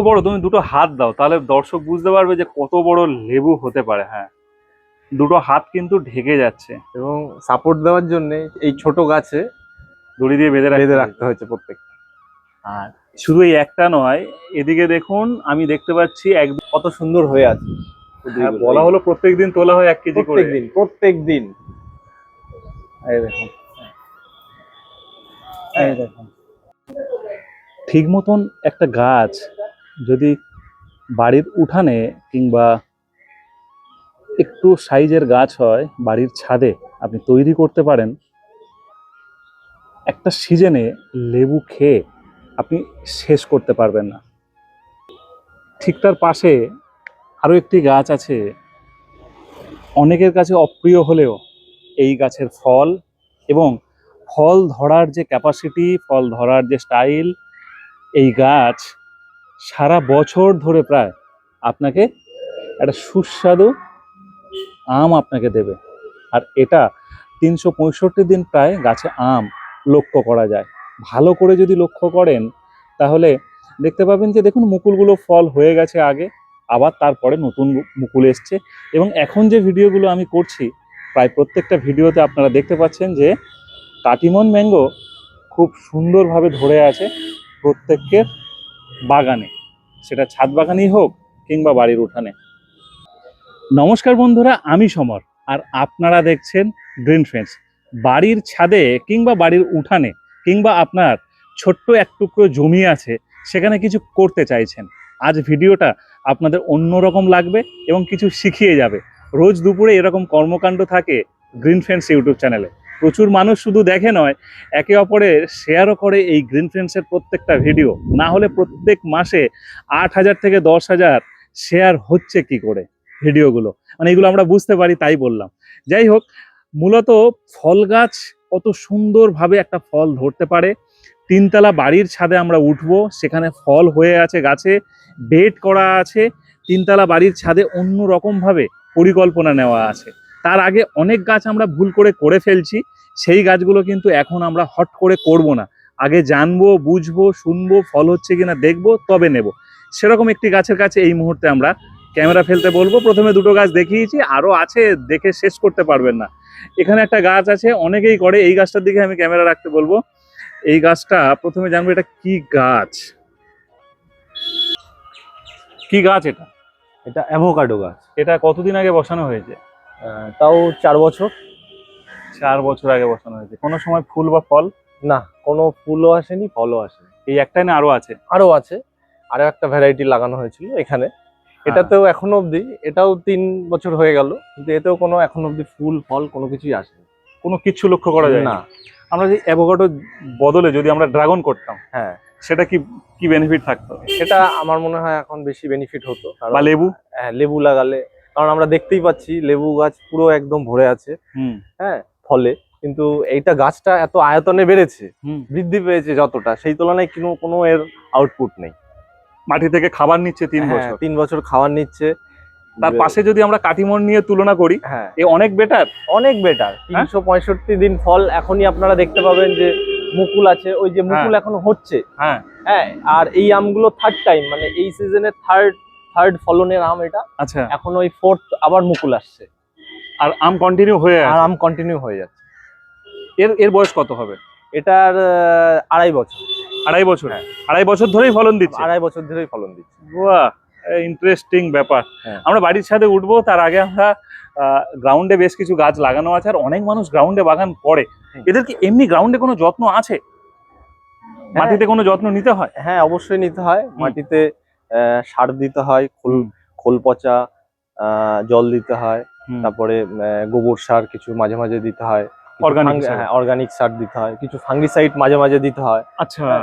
বড় তুমি দুটো হাত দাও তাহলে দর্শক বুঝতে পারবে যে কত বড় লেবু হতে পারে হ্যাঁ। দুটো হাত কিন্তু ঢেকে যাচ্ছে। এবং সাপোর্ট দেওয়ার জন্য এই ছোট গাছে দড়ি দিয়ে বেঁধে বেঁধে রাখতে হয়েছে প্রত্যেক আর শুধু এই একটা নয় এদিকে দেখুন আমি দেখতে পাচ্ছি একদম কত সুন্দর হয়ে আছে হ্যাঁ, বলা হলো প্রত্যেক দিন তোলা হয় এক কেজি করে। প্রত্যেক দিন প্রত্যেক দিন। এই দেখুন। এই দেখুন। ঠিক মতন একটা গাছ যদি বাড়ির উঠানে কিংবা একটু সাইজের গাছ হয় বাড়ির ছাদে আপনি তৈরি করতে পারেন, একটা সিজনে লেবু খেয়ে আপনি শেষ করতে পারবেন না। ঠিক তার পাশে আরও একটি গাছ আছে, অনেকের কাছে অপ্রিয় হলেও এই গাছের ফল এবং ফল ধরার যে ক্যাপাসিটি ফল ধরার যে স্টাইল এই গাছ সারা বছর ধরে প্রায় আপনাকে একটা সুস্বাদু আম আপনাকে দেবে। আর এটা তিনশো পঁয়ষট্টি দিন প্রায় গাছে আম লক্ষ্য করা যায়। ভালো করে যদি লক্ষ্য করেন, তাহলে দেখতে পাবেন যে দেখুন মুকুলগুলো ফল হয়ে গেছে আগে, আবার তারপরে নতুন মুকুল এসছে। এবং এখন যে ভিডিওগুলো আমি করছি, প্রায় প্রত্যেকটা ভিডিওতে আপনারা দেখতে পাচ্ছেন যে কাটিমন ম্যাঙ্গো খুব সুন্দরভাবে ধরে আছে প্রত্যেকের বাগানে। সেটা ছাদ বাগানেই হোক কিংবা বাড়ির উঠানে। নমস্কার বন্ধুরা, আমি সমর আর আপনারা দেখছেন গ্রিন ফ্রেন্ডস বাড়ির ছাদে কিংবা বাড়ির উঠানে কিংবা আপনার ছোট্ট এক টুকরো জমি আছে, সেখানে কিছু করতে চাইছেন। আজ ভিডিওটা আপনাদের অন্যরকম লাগবে এবং কিছু শিখিয়ে যাবে। রোজ দুপুরে এরকম কর্মকাণ্ড থাকে গ্রিন ফ্রেন্ডস ইউটিউব চ্যানেলে। প্রচুর মানুষ শুধু দেখে নয়, একে অপরের শেয়ারও করে এই গ্রিন ফ্রেন্ডসের প্রত্যেকটা ভিডিও না হলে প্রত্যেক মাসে আট হাজার থেকে দশ হাজার শেয়ার হচ্ছে কি করে ভিডিওগুলো মানে এগুলো আমরা বুঝতে পারি, তাই বললাম। যাই হোক, মূলত ফল গাছ কত সুন্দরভাবে একটা ফল ধরতে পারে। তিনতলা বাড়ির ছাদে আমরা উঠবো, সেখানে ফল হয়ে আছে গাছে বেড করা আছে, তিনতলা বাড়ির ছাদে অন্য রকমভাবে পরিকল্পনা নেওয়া আছে। তার আগে অনেক গাছ আমরা ভুল করে করে ফেলছি সেই গাছগুলো কিন্তু এখন আমরা হট করে করব না। আগে জানব বুঝব শুনব ফল হচ্ছে কিনা দেখব তবে নেব। সেরকম একটি গাছের কাছে এই মুহূর্তে আমরা ক্যামেরা ফেলতে বলব। প্রথমে দুটো গাছ দেখিয়েছি আরও আছে দেখে শেষ করতে পারবেন না। এখানে একটা গাছ আছে অনেকেই করে এই গাছটার দিকে আমি ক্যামেরা রাখতে বলব। এই গাছটা প্রথমে জানব এটা কি গাছ? কি গাছ এটা? এটা অ্যাভোকাডো গাছ। এটা কতদিন আগে বসানো হয়েছে? তাও চার বছর। চার বছর আগে বসানো হয়েছে। কোনো সময় ফুল বা ফল? না কোনো ফুলও আসেনি ফলও আসেনি। এই একটাই না আরও আছে? আরও আছে। আরও একটা ভ্যারাইটি লাগানো হয়েছিল এখানে। এটাতেও এখনও অবধি এটাও তিন বছর হয়ে গেল কিন্তু এতেও কোনো এখনও অবধি ফুল ফল কোনো কিছুই আসেনি। কোনো কিচ্ছু লক্ষ্য করা যায় না। আমরা যে অ্যাভোকাডো বদলে যদি আমরা ড্রাগন করতাম হ্যাঁ। সেটা কি কি বেনিফিট থাকতো? সেটা আমার মনে হয় এখন বেশি বেনিফিট হতো বা লেবু? হ্যাঁ, লেবু লাগালে কারণ আমরা দেখতেই পাচ্ছি লেবু গাছ পুরো একদম ভরে আছে। হ্যাঁ ফলে। কিন্তু এইটা গাছটা এত আয়তনে বেড়েছে বৃদ্ধি পেয়েছে যতটা সেই তুলনায় কোনো কোনো এর আউটপুট নেই। মাটি থেকে খাবার নিচ্ছে তিন হ্যাঁ, বছর। তিন বছর খাবার নিচ্ছে। তার পাশে যদি আমরা কাটিমন নিয়ে তুলনা করি হ্যাঁ। এ অনেক বেটার অনেক বেটার তিনশো পঁয়ষট্টি দিন ফল এখনই আপনারা দেখতে পাবেন যে মুকুল আছে ওই যে মুকুল এখন হচ্ছে। হ্যাঁ। হ্যাঁ আর এই আমগুলো থার্ড টাইম মানে এই সিজনের থার্ড থার্ড ফলনের আম এটা। আচ্ছা। এখন ওই ফোর্থ আবার মুকুল আসছে। আর আম কন্টিনিউ হয়ে আর আম কন্টিনিউ হয়ে যাচ্ছে। এর এর বয়স কত হবে? এটার আড়াই বছর। আড়াই বছর? হ্যাঁ। আড়াই বছর ধরেই ফলন দিচ্ছে? আড়াই বছর ধরেই ফলন দিচ্ছে। বাহ ইন্টারেস্টিং ব্যাপার। হ্যাঁ। আমরা বাড়ির ছাদে উঠবো তার আগে আমরা গ্রাউন্ডে বেশ কিছু গাছ লাগানো আছে আর অনেক মানুষ গ্রাউন্ডে বাগান করে। এদের কি এমনি গ্রাউন্ডে কোনো যত্ন আছে? মাটিতে কোনো যত্ন নিতে হয়? হ্যাঁ অবশ্যই নিতে হয়। মাটিতে সার দিতে হয় খোল খোল পচা আহ, জল দিতে হয় তারপরে গোবর সার কিছু মাঝে মাঝে দিতে হয় Organic হ্যাঁ অর্গানিক সার দিতে হয় কিছু ফাঙ্গিসাইড মাঝে মাঝে দিতে হয়। আচ্ছা। হ্যাঁ।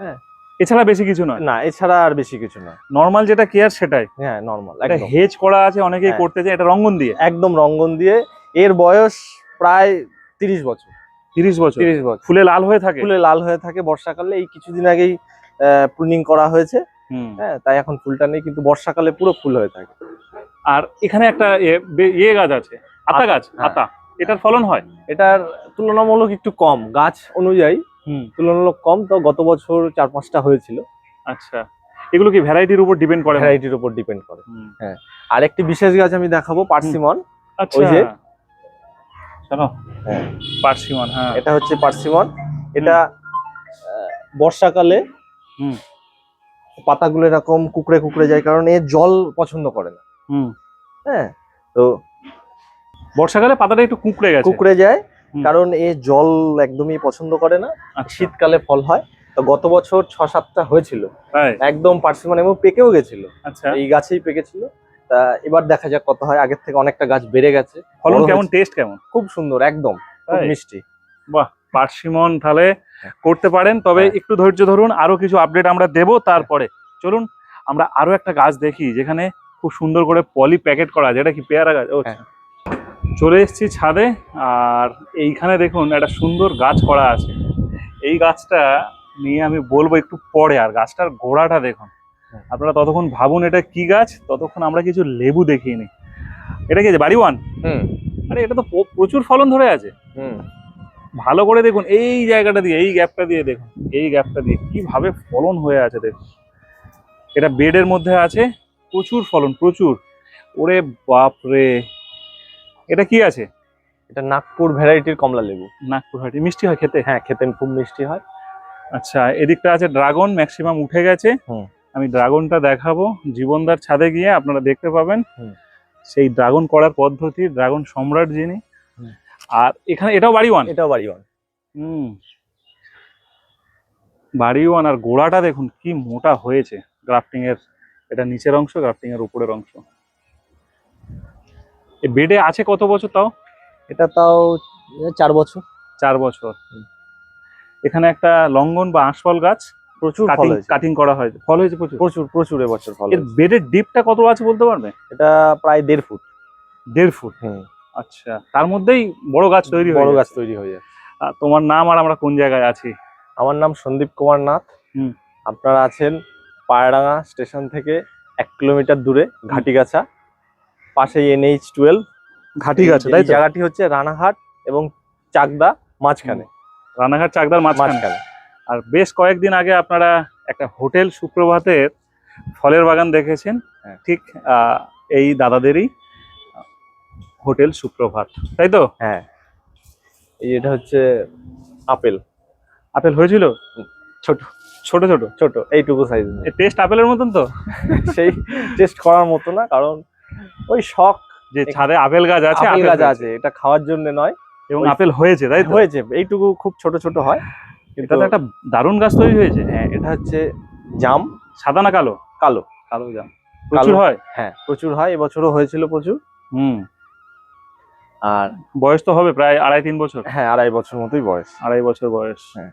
হ্যাঁ। এছাড়া বেশি কিছু নয়? না এছাড়া আর বেশি কিছু না নর্মাল যেটা কেয়ার সেটাই। হ্যাঁ নর্মাল এটা হেজ করা আছে অনেকেই হ্যাঁ। করতে চায় এটা রঙ্গন দিয়ে? একদম রঙ্গন দিয়ে। এর বয়স প্রায় তিরিশ বছর। তিরিশ বছর? তিরিশ বছর। ফুলে লাল হয়ে থাকে? ফুলে লাল হয়ে থাকে। বর্ষাকালে এই কিছুদিন আগেই প্রুনিং করা হয়েছে। হ্যাঁ তাই এখন ফুলটা নেই কিন্তু বর্ষাকালে পুরো ফুল হয়ে থাকে। আর এখানে একটা ইয়ে গাছ আছে আতা গাছ হ্যাঁ। আতা। এটার ফলন হয়? এটার তুলনামূলক একটু কম গাছ অনুযায়ী হুম। তুলনামূলক কম তো গত বছর চার পাঁচটা হয়েছিল। আচ্ছা। এগুলো কি ভ্যারাইটির উপর ডিপেন্ড করে? ভ্যারাইটির উপর ডিপেন্ড করে। হ্যাঁ। আর একটি বিশেষ গাছ আমি দেখাবো পার্সিমন। আচ্ছা। ওই যে। চলো হ্যাঁ। পার্সিমন হ্যাঁ। এটা হচ্ছে পার্সিমন। এটা বর্ষাকালে হুম। পাতাগুলো এরকম কুকড়ে কুকড়ে যায় কারণ এ জল পছন্দ করে না। হুম। হ্যাঁ তো বর্ষাকালে পাতাটা একটু কুঁকড়ে গেছে। কুকড়ে যায় কারণ এ জল একদমই পছন্দ করে না আচ্ছা। শীতকালে ফল হয়। তো গত বছর ছ সাতটা হয়েছিল একদম পার্সিমন এবং পেকেও গেছিল। আচ্ছা। এই গাছেই পেকেছিল। তা এবার দেখা যাক কত হয়। আগের থেকে অনেকটা গাছ বেড়ে গেছে। ফলন কেমন? টেস্ট কেমন? খুব সুন্দর একদম। খুব? মিষ্টি। পার্সিমন তাহলে করতে পারেন। তবে হ্যাঁ। একটু ধৈর্য ধরুন আরও কিছু আপডেট আমরা দেব তারপরে। চলুন আমরা আরও একটা গাছ দেখি যেখানে খুব সুন্দর করে পলি প্যাকেট করা আছে। এটা কি পেয়ারা গাছ? ও হ্যাঁ। চলে এসেছি ছাদে আর এইখানে দেখুন একটা সুন্দর গাছ করা আছে। এই গাছটা নিয়ে আমি বলব একটু পরে আর গাছটার গোড়াটা দেখুন। হ্যাঁ। আপনারা ততক্ষণ ভাবুন এটা কি গাছ ততক্ষণ আমরা কিছু লেবু দেখিয়ে নিই। এটা কি আছে? বাড়ি ওয়ান? হুম। আরে এটা তো প্রচুর ফলন ধরে আছে। হুম। ভালো করে দেখুন এই জায়গাটা দিয়ে এই গ্যাপটা দিয়ে দেখুন এই গ্যাপটা দিয়ে কীভাবে ফলন হয়ে আছে দেখুন। এটা বেডের মধ্যে আছে প্রচুর ফলন প্রচুর। ওরে বাপরে এটা কি আছে? এটা নাগপুর ভ্যারাইটির কমলা লেবু। নাগপুর হাটি মিষ্টি হয় খেতে? হ্যাঁ খেতে খুব মিষ্টি হয়। আচ্ছা এদিকটা আছে ড্রাগন ম্যাক্সিমাম উঠে গেছে। আমি ড্রাগনটা দেখাবো জীবনদার ছাদে গিয়ে আপনারা দেখতে পাবেন। সেই ড্রাগন করার পদ্ধতি ড্রাগন সম্রাট যিনি। আর এখানে এটাও বাড়ি ওয়ান? এটাও বাড়ি ওয়ান। হুম। বাড়ি ওয়ান আর গোড়াটা দেখুন কি মোটা হয়েছে। গ্রাফটিং এর এটা নিচের অংশ গ্রাফটিং এর উপরের অংশ। এ বেডে আছে কত বছর তাও? এটা তাও চার বছর। চার বছর। এখানে একটা লঙ্গন বা আঁশফল গাছ প্রচুর ফল কাটিং করা হয়েছে। ফল হয়েছে প্রচুর? প্রচুর প্রচুর এবছর ফল এর বেডের ডিপটা কত আছে বলতে পারবে? এটা প্রায় দেড় ফুট। দেড় ফুট। হুম। আচ্ছা তার মধ্যেই বড় গাছ তৈরি বড় গাছ। তৈরি হয়ে যায় তোমার নাম আর আমরা কোন জায়গায় আছি? আমার নাম সন্দীপ কুমার নাথ। হুম। আপনারা আছেন পায়রাঙ্গা স্টেশন থেকে এক কিলোমিটার দূরে ঘাটিগাছা পাশেই এনএইচ টুয়েলভ। ঘাটি গাছে তাই জায়গাটি হচ্ছে রানাঘাট এবং চাকদা মাঝখানে। রানাঘাট চাকদার মাঝখানে। আর বেশ কয়েকদিন আগে আপনারা একটা হোটেল সুপ্রভাতের ফলের বাগান দেখেছেন। হ্যাঁ। ঠিক আহ, এই দাদাদেরই। হোটেল সুপ্রভাত তাই তো? হ্যাঁ। এই এটা হচ্ছে আপেল। আপেল হয়েছিল? ছোট ছোট ছোট? ছোট এইটুকু সাইজ টেস্ট আপেলের মতন তো? সেই টেস্ট করার মতো না কারণ ওই শখ যে ছাদে আপেল গাছ আছে আপেল গাছ আছে এটা খাওয়ার জন্য নয়। এবং আপেল হয়েছে তাই তো? হয়েছে এইটুকু খুব ছোট ছোট হয়। কিন্তু এটা তো একটা দারুণ গাছ তৈরি হয়েছে। হ্যাঁ এটা হচ্ছে জাম। সাদা না কালো? কালো কালো জাম। প্রচুর হয়? হ্যাঁ প্রচুর হয় এবছরও হয়েছিল প্রচুর। হুম। আর বয়স তো হবে প্রায় আড়াই তিন বছর। হ্যাঁ আড়াই বছর মতোই বয়স। আড়াই বছর বয়স। হ্যাঁ।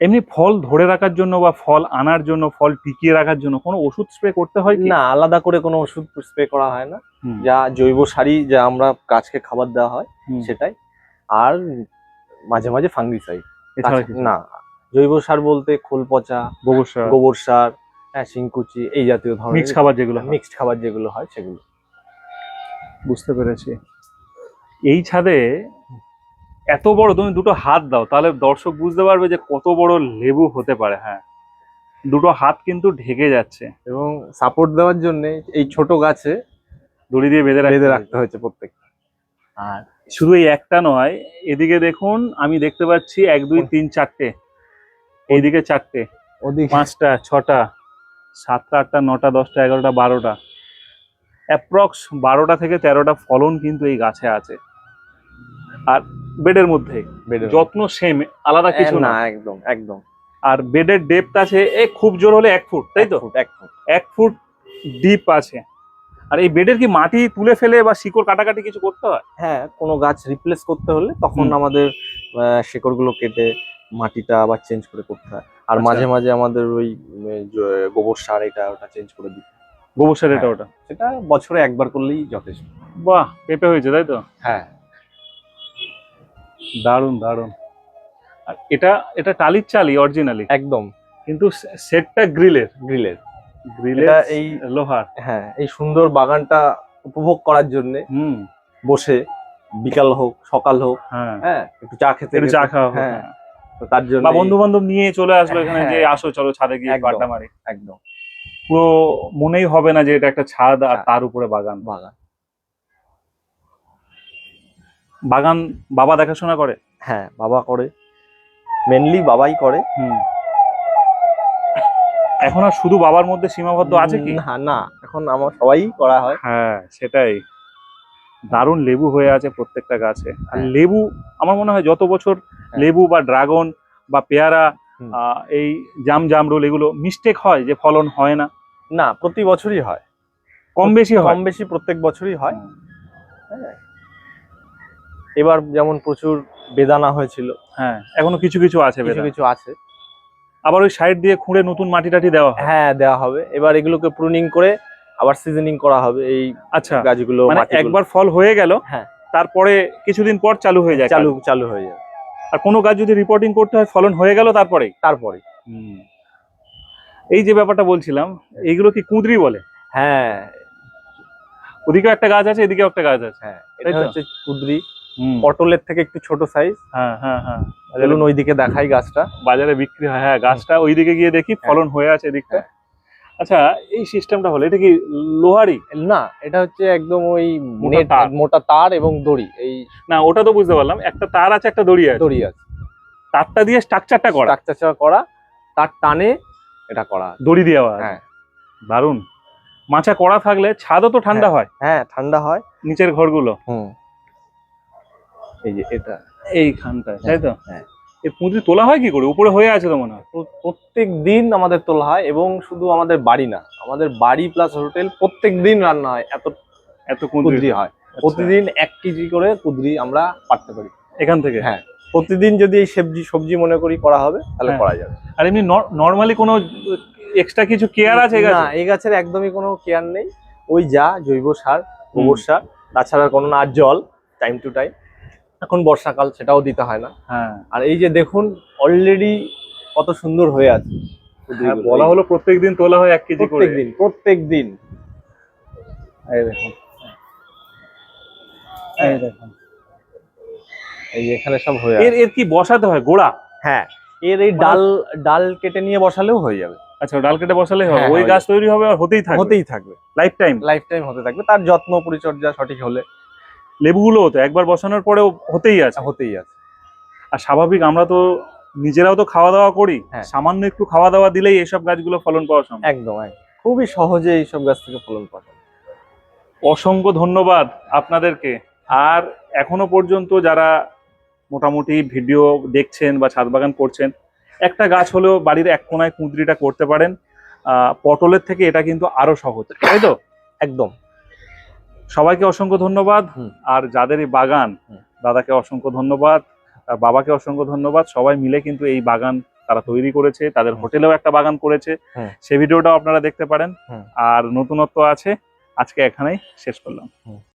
এমনি ফল ধরে রাখার জন্য বা ফল আনার জন্য ফল টিকিয়ে রাখার জন্য কোনো ওষুধ স্প্রে করতে হয় কি? না আলাদা করে কোনো ওষুধ স্প্রে করা হয় না। যা জৈব সারই যা আমরা গাছকে খাবার দেওয়া হয় সেটাই। আর মাঝে মাঝে ফাঙ্গিসাইড না জৈব সার বলতে খোল পচা গোবর সার। গোবর সার হ্যাঁ শিংকুচি এই জাতীয় ধরনের মিক্সড খাবার যেগুলো। মিক্সড খাবার যেগুলো হয় সেগুলো। বুঝতে পেরেছি। এই ছাদে এত বড় তুমি দুটো হাত দাও তাহলে দর্শক বুঝতে পারবে যে কত বড় লেবু হতে পারে হ্যাঁ। দুটো হাত কিন্তু ঢেকে যাচ্ছে। এবং সাপোর্ট দেওয়ার জন্য এই ছোট গাছে দড়ি দিয়ে বেঁধে বেঁধে রাখতে হয়েছে প্রত্যেক আর শুধু এই একটা নয় এদিকে দেখুন আমি দেখতে পাচ্ছি এক দুই তিন চারটে। এইদিকে চারটে ওদিকে। পাঁচটা ছটা সাতটা আটটা নটা দশটা এগারোটা বারোটা। অ্যাপ্রক্স বারোটা থেকে তেরোটা ফলন কিন্তু এই গাছে আছে। আর বেডের মধ্যে। যত্ন সেম আলাদা কিছু না একদম একদম। আর বেডের ডেপথ আছে এ খুব জোর হলে এক ফুট তাই তো? এক ফুট, এক ফুট ডিপ আছে। আর এই বেডের কি মাটি তুলে ফেলে বা শিকড় কাটাকাটি কিছু করতে হয়? হ্যাঁ কোনো গাছ রিপ্লেস করতে হলে তখন আমাদের শেকড়গুলো কেটে মাটিটা আবার চেঞ্জ করে করতে হয়। আর আচ্ছা। মাঝে মাঝে আমাদের ওই গোবর সার এটা ওটা চেঞ্জ করে দিই গোবর সার এটা হ্যাঁ। ওটা? সেটা বছরে একবার করলেই যথেষ্ট। বাহ পেঁপে হয়েছে তাই তো? হ্যাঁ। দারুণ দারুণ। আর এটা এটা টালির চালি অরিজিনালি একদম। কিন্তু সেটটা গ্রিলের। গ্রিলের। গ্রিলের এটা এই লোহার। হ্যাঁ এই সুন্দর বাগানটা উপভোগ করার জন্য হুম। বসে বিকাল হোক সকাল হোক হ্যাঁ। হ্যাঁ একটু চা খেতে একটু চা খাওয়া হ্যাঁ হ্যাঁ। তো তার জন্য বা বন্ধু বান্ধব নিয়ে চলে আসলো এখানে যে হ্যাঁ। আসো চলো ছাদে গিয়ে। আড্ডা মারি। একদম। পুরো মনেই হবে না যে এটা একটা ছাদ আর তার উপরে বাগান। বাগান। বাগান বাবা দেখাশোনা করে? হ্যাঁ বাবা করে। মেনলি বাবাই করে। হুম। এখন আর শুধু বাবার মধ্যে সীমাবদ্ধ আছে কি? না না এখন আমার সবাই করা হয়। হ্যাঁ সেটাই। দারুণ লেবু হয়ে আছে প্রত্যেকটা গাছে। আর হ্যাঁ। লেবু আমার মনে হয় যত বছর লেবু বা ড্রাগন বা পেয়ারা এই জাম জামরুল এগুলো মিস্টেক হয় যে ফলন হয় না? না প্রতি বছরই হয়। কম বেশি কম বেশি প্রত্যেক বছরই হয়। এবার যেমন প্রচুর বেদানা হয়েছিল হ্যাঁ এখনও কিছু কিছু আছে কিছু কিছু আছে। আবার ওই সাইড দিয়ে খুঁড়ে নতুন মাটি টাটি দেওয়া হয়। দেওয়া হবে। এবার এগুলোকে প্রুনিং করে আবার সিজনিং করা হবে এই আচ্ছা গাছগুলো মানে একবার ফল হয়ে গেল হ্যাঁ। তারপরে কিছুদিন পর চালু হয়ে যায় চালু চালু হয়ে যায়। আর কোনো গাছ যদি রিপোর্টিং করতে হয় ফলন হয়ে গেল তারপরে তারপরে এই যে ব্যাপারটা বলছিলাম এইগুলো কি কুঁদরি বলে? হ্যাঁ। ওদিকেও একটা গাছ আছে এদিকেও একটা গাছ আছে। হ্যাঁ এটা হচ্ছে কুদরি। পটলের থেকে একটু ছোট সাইজ হ্যাঁ হ্যাঁ হ্যাঁ। চলুন ওইদিকে দেখাই গাছটা। বাজারে বিক্রি হয় হ্যাঁ গাছটা ওইদিকে গিয়ে দেখি ফলন হয়ে আছে এদিকটা। হ্যাঁ। আচ্ছা এই সিস্টেমটা হলো এটা কি লোহারি না এটা হচ্ছে একদম ওই মোটা তার। মোটা তার এবং দড়ি এই না ওটা তো বুঝতে পারলাম একটা তার আছে একটা দড়ি আছে। দড়ি আছে। তারটা দিয়ে স্ট্রাকচারটা করা। স্ট্রাকচার করা তার টানে এটা করা দড়ি দেওয়া হ্যাঁ। দারুণ। মাচা করা থাকলে ছাদও তো ঠান্ডা হয়। হ্যাঁ ঠান্ডা হয়। নিচের ঘরগুলো। হুম। এই যে এটা। এইখানটায় তাই তো? হ্যাঁ। এই পুঁজি তোলা হয় কি করে? উপরে হয়ে আছে তো মনে হয়? প্রত্যেক দিন আমাদের তোলা হয় এবং শুধু আমাদের বাড়ি না আমাদের বাড়ি প্লাস হোটেল প্রত্যেক দিন রান্না হয়। এত এত কুঁদরি হয়। আচ্ছা। প্রতিদিন এক কেজি করে কুদরি আমরা পারতে পারি। এখান থেকে? হ্যাঁ প্রতিদিন যদি এই সবজি সবজি মনে করি করা হবে তাহলে হ্যাঁ। করা যাবে। আর এমনি নর্মালি কোনো এক্সট্রা কিছু কেয়ার আছে এই না এই গাছের একদমই কোনো কেয়ার নেই। ওই যা জৈব সার গোবর সার তাছাড়া কোনো না জল টাইম টু টাইম এখন বর্ষাকাল সেটাও দিতে হয় না। হ্যাঁ। আর এই যে দেখুন অলরেডি কত সুন্দর হয়ে আছে। হ্যাঁ, বলা হলো প্রত্যেক দিন তোলা হয় এক কেজি করে। প্রত্যেক দিন প্রত্যেক দিন এই দেখুন। এই দেখুন। এই এখানে সব হয়ে এর এর কি বসাতে হয়? গোড়া? হ্যাঁ। এর এই ডাল ডাল কেটে নিয়ে বসালেও হয়ে যাবে। আচ্ছা ডাল কেটে বসালেই হবে। হ্যাঁ, ওই গাছ তৈরি হবে আর হতেই থাকবে? হতেই থাকবে। লাইফ টাইম লাইফ টাইম হতে থাকবে। তার যত্ন পরিচর্যা সঠিক হলে। লেবুগুলো তো একবার বসানোর পরেও হতেই আছে। হতেই আছে। আর স্বাভাবিক আমরা তো নিজেরাও তো খাওয়া দাওয়া করি হ্যাঁ। সামান্য একটু খাওয়া দাওয়া দিলেই এসব গাছগুলো ফলন পাওয়া সম্ভব। একদম খুবই সহজে এইসব গাছ থেকে ফলন পাওয়া অসংখ্য ধন্যবাদ আপনাদেরকে। আর এখনও পর্যন্ত যারা মোটামুটি ভিডিও দেখছেন বা ছাদ বাগান করছেন একটা গাছ হলেও বাড়ির এক কোনায় কুঁদরিটা করতে পারেন। আহ, পটলের থেকে এটা কিন্তু আরও সহজ তাই তো? একদম। সবাইকে অসংখ্য ধন্যবাদ। আর যাদের এই বাগান দাদাকে অসংখ্য ধন্যবাদ বাবাকে অসংখ্য ধন্যবাদ। সবাই মিলে কিন্তু এই বাগান তারা তৈরি করেছে তাদের হোটেলেও একটা বাগান করেছে। সে ভিডিওটাও আপনারা দেখতে পারেন। আর নতুনত্ব আছে আজকে এখানেই শেষ করলাম।